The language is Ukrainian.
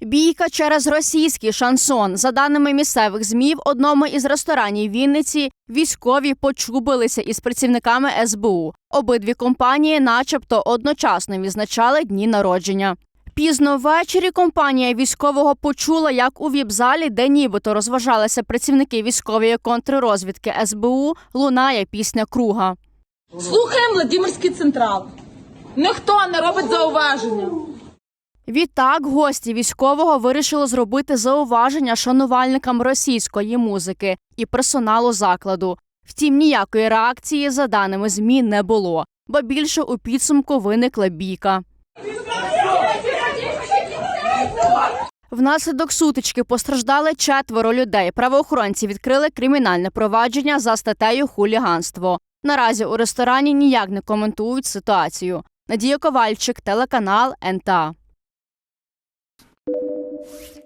Бійка через російський шансон. За даними місцевих змі, в одному із ресторанів Вінниці військові почубилися із працівниками СБУ. Обидві компанії, начебто, одночасно відзначали дні народження. Пізно ввечері компанія військового почула, як у віп-залі, де нібито розважалися працівники військової контррозвідки СБУ, лунає пісня Круга. Слухаємо Владимирський централ. Ніхто не робить зауваження. Відтак гості військового вирішили зробити зауваження шанувальникам російської музики і персоналу закладу. Втім, ніякої реакції, за даними змі, не було, бо більше у підсумку виникла бійка. Внаслідок сутички постраждали четверо людей. Правоохоронці відкрили кримінальне провадження за статтею хуліганство. Наразі у ресторані ніяк не коментують ситуацію. Надія Ковальчик, телеканал НТА. you